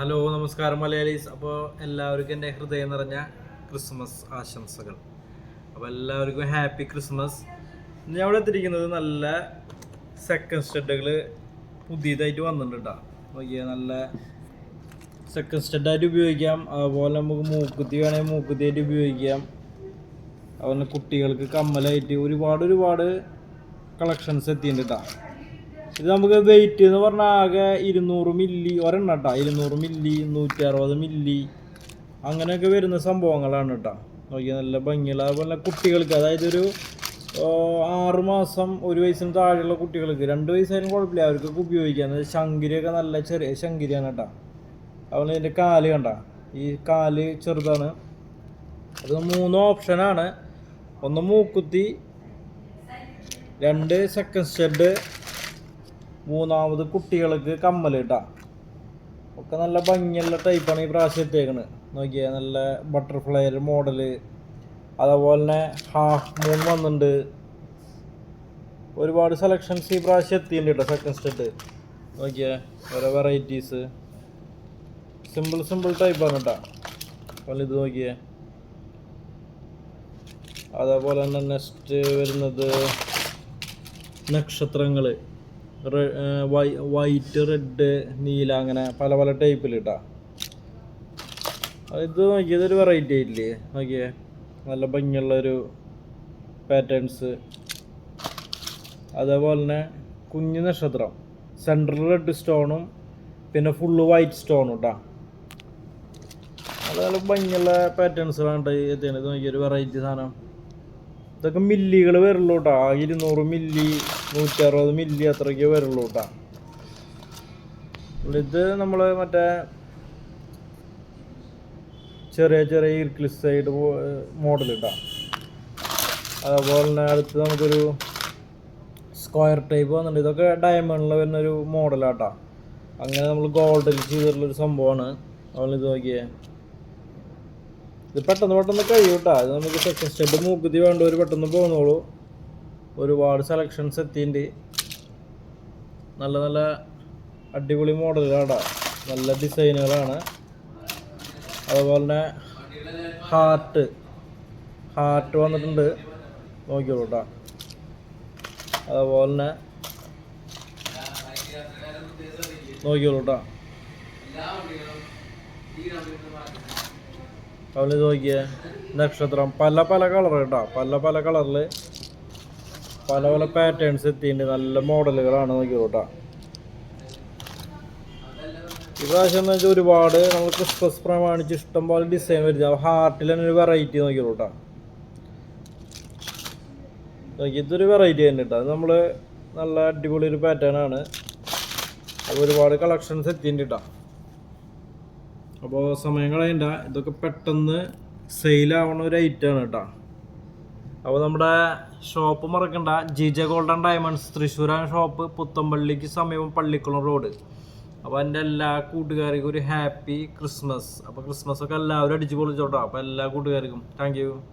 Hello നമസ്കാരം മലയാളീസ്. അപ്പോൾ എല്ലാവർക്കും എന്റെ ഹൃദയം നിറഞ്ഞ ക്രിസ്മസ് ആശംസകൾ. അപ്പോൾ എല്ലാവർക്കും ഹാപ്പി ക്രിസ്മസ്. ഞാൻ ഇവിടെ എത്തിയിരിക്കുന്നത് നല്ല സെക്കൻഡ് സ്റ്റഡുകൾ പുതിയതായിട്ട് വന്നിട്ടുണ്ട് കേട്ടോ നോക്കിയാൽ നല്ല സെക്കൻഡ് സ്റ്റഡായിട്ട് ഉപയോഗിക്കാം. അതുപോലെ നമുക്ക് മൂക്കുത്തി വേണമെങ്കിൽ മൂക്കുത്തിയായിട്ട് ഉപയോഗിക്കാം. അതുപോലെ കുട്ടികൾക്ക് കമ്മലായിട്ട് ഒരുപാട് ഒരുപാട് കളക്ഷൻസ് എത്തിയിട്ടുണ്ട് കേട്ടോ ഇത് നമുക്ക് വെയിറ്റ് എന്ന് പറഞ്ഞാൽ ആകെ ഇരുന്നൂറ് മില്ലി ഒരെണ്ണം കേട്ടോ ഇരുന്നൂറ് മില്ലി നൂറ്റി അറുപത് മില്ലി അങ്ങനെയൊക്കെ വരുന്ന സംഭവങ്ങളാണ് കേട്ടോ നോക്കിയാൽ നല്ല ഭംഗിയുള്ള അതുപോലെ കുട്ടികൾക്ക് അതായത് ഒരു ആറ് മാസം ഒരു വയസ്സിന് താഴെയുള്ള കുട്ടികൾക്ക് രണ്ട് വയസ്സായാലും കുഴപ്പമില്ല. അവർക്കൊക്കെ ഉപയോഗിക്കാം. ശങ്കരിയൊക്കെ നല്ല ചെറിയ ശങ്കരിയാണ് കേട്ടോ അതുപോലെ ഇതിന്റെ കാൽ കണ്ട. ഈ കാൽ ചെറുതാണ്. അത് മൂന്ന് ഓപ്ഷനാണ് ഒന്ന് മൂക്കുത്തി രണ്ട് സെക്കൻഡ് സ്റ്റെഡ് മൂന്നാമത് കുട്ടികൾക്ക് കമ്മൽ കേട്ടാ ഒക്കെ നല്ല ഭംഗിയുള്ള ടൈപ്പാണ് ഈ പ്രാവശ്യം എത്തിയേക്കണത് നോക്കിയാൽ നല്ല ബട്ടർഫ്ലൈ മോഡൽ അതേപോലെ തന്നെ ഹാഫ് മൂൺ വന്നിട്ടുണ്ട് ഒരുപാട് സെലക്ഷൻസ് ഈ പ്രാവശ്യം എത്തിയിട്ടുണ്ട് കേട്ടോ സെക്കൻഡ് സ്റ്റെഡ് നോക്കിയാൽ ഓരോ വെറൈറ്റീസ് സിമ്പിൾ സിമ്പിൾ ടൈപ്പാണ് കേട്ടോ അതുപോലെ ഇത് നോക്കിയേ. അതേപോലെ തന്നെ നെക്സ്റ്റ് വരുന്നത് നക്ഷത്രങ്ങൾ വൈറ്റ് റെഡ് നീല അങ്ങനെ പല പല ടൈപ്പിൽ കേട്ടാ ഇത് നോക്കിയത് ഒരു വെറൈറ്റി ആയിട്ടില്ലേ? നോക്കിയേ നല്ല ഭംഗിയുള്ള ഒരു പാറ്റേൺസ് അതേപോലെ തന്നെ കുഞ്ഞു നക്ഷത്രം. സെൻട്രൽ റെഡ് സ്റ്റോണും പിന്നെ ഫുള്ള് വൈറ്റ് സ്റ്റോണും കേട്ടോ അത് നല്ല ഭംഗിയുള്ള പാറ്റേൺസുകളാണ് എത്തിയാണ് ഇത് ഒരു വെറൈറ്റി സാധനം. ഇതൊക്കെ മില്ലികൾ വരുള്ളൂ കേട്ടോ ഇരുന്നൂറ് മില്ലി നൂറ്റി അറുപത് മില്ലി അത്രയ്ക്ക് വരുള്ളൂ കേട്ടോ ഇത് നമ്മൾ മറ്റേ ചെറിയ ചെറിയ സൈഡ് മോഡൽ കേട്ടോ അതേപോലെ തന്നെ അടുത്ത് നമുക്കൊരു സ്ക്വയർ ടൈപ്പ് വന്നിട്ടുണ്ട്. ഇതൊക്കെ ഡയമണ്ടിൽ വരുന്നൊരു മോഡലാട്ടോ അങ്ങനെ നമ്മൾ ഗോൾഡിൽ ചെയ്തിട്ടുള്ളൊരു സംഭവമാണ് ഇത് നോക്കിയേ. ഇത് പെട്ടെന്ന് പെട്ടെന്ന് കഴിയും കേട്ടോ ഇത് നമുക്ക് സെക്കൻഡ് സ്റ്റെപ്പ് വേണ്ട ഒരു പെട്ടെന്ന് പോകുന്നോളൂ ഒരുപാട് സെലക്ഷൻസ് എത്തിയിട്ടുണ്ട് നല്ല നല്ല അടിപൊളി മോഡലുകളാണ് നല്ല ഡിസൈനുകളാണ് അതുപോലെ തന്നെ ഹാർട്ട് ഹാർട്ട് വന്നിട്ടുണ്ട്. നോക്കിയോളൂ കേട്ടോ അതുപോലെ തന്നെ നോക്കിയോളൂ കേട്ടോ ഇത് നോക്കിയേ നക്ഷത്രം. പല പല കളർ കേട്ടോ. പല പല കളറിൽ പല പല പാറ്റേൺസ് എത്തിയിട്ടുണ്ട്. നല്ല മോഡലുകളാണ് നോക്കിയോ കേട്ടോ. ഇപ്രാവശ്യം എന്ന് വെച്ചാൽ ഒരുപാട് നമ്മൾ ക്രിസ്മസ് പ്രമാണിച്ച് ഇഷ്ടം പോലെ ഡിസൈൻ വരുന്നത് ഹാർട്ടിൽ തന്നെ ഒരു വെറൈറ്റി നോക്കി കേട്ടോ. നോക്കി ഇതൊരു വെറൈറ്റി തന്നെ കേട്ടോ. അത് നമ്മൾ നല്ല അടിപൊളി ഒരു പാറ്റേൺ ആണ്. അപ്പോൾ ഒരുപാട് കളക്ഷൻസ് എത്തിയിട്ടുണ്ട് കേട്ടോ. അപ്പോൾ സമയം കളയണ്ട ഇതൊക്കെ പെട്ടെന്ന് സെയിലാവണ ഒരു ഐറ്റമാണ് കേട്ടോ. അപ്പോൾ നമ്മുടെ ഷോപ്പ് മറക്കണ്ട. ജിജ ഗോൾഡൻ ഡയമണ്ട്സ് തൃശ്ശൂരാണ് ഷോപ്പ് പുത്തമ്പള്ളിക്ക് സമീപം പള്ളിക്കുളം റോഡ്. അപ്പോൾ എന്റെ എല്ലാ കൂട്ടുകാർക്കും ഒരു ഹാപ്പി ക്രിസ്മസ്. അപ്പോൾ ക്രിസ്മസ് ഒക്കെ എല്ലാവരും അടിച്ചു പൊളിച്ചോട്ടോ അപ്പോൾ എല്ലാ കൂട്ടുകാർക്കും. താങ്ക്